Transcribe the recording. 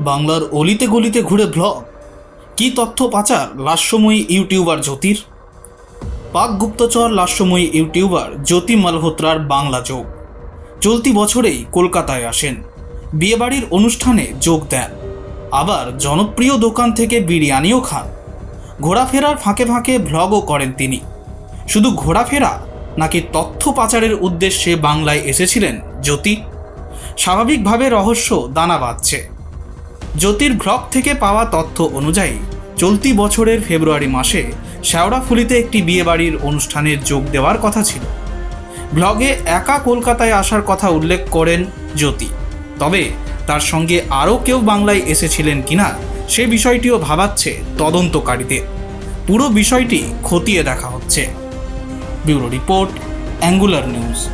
বাংলার অলিতে গলিতে ঘুরে ব্লগ কি তথ্য পাচার, লাস্যময়ী ইউটিউবার জ্যোতির? পাক গুপ্তচর, লাস্যময়ী ইউটিউবার জ্যোতি মালহোত্রার বাংলা যোগ। চলতি বছরেই কলকাতায় আসেন। বিয়েবাড়ির অনুষ্ঠানে যোগ দেন। আবার জনপ্রিয় দোকান থেকে বিরিয়ানিও খান। ঘোরাফেরার ফাঁকে ফাঁকে ভ্লগও করেন তিনি। শুধু ঘোরাফেরা নাকি তথ্য পাচারের উদ্দেশ্যে বাংলায় এসেছিলেন জ্যোতি? স্বাভাবিকভাবে রহস্য দানা বাঁধছে। জ্যোতির ভ্লগ থেকে পাওয়া তথ্য অনুযায়ী, চলতি বছরের ফেব্রুয়ারি মাসে শেওড়াফুলিতে একটি বিয়েবাড়ির অনুষ্ঠানের যোগ দেওয়ার কথা ছিল। ব্লগে একা কলকাতায় আসার কথা উল্লেখ করেন জ্যোতি। তবে তার সঙ্গে আরও কেউ বাংলায় এসেছিলেন কিনা, সে বিষয়টিও ভাবাচ্ছে তদন্তকারীদের। পুরো বিষয়টি খতিয়ে দেখা হচ্ছে। Bureau report, angular news.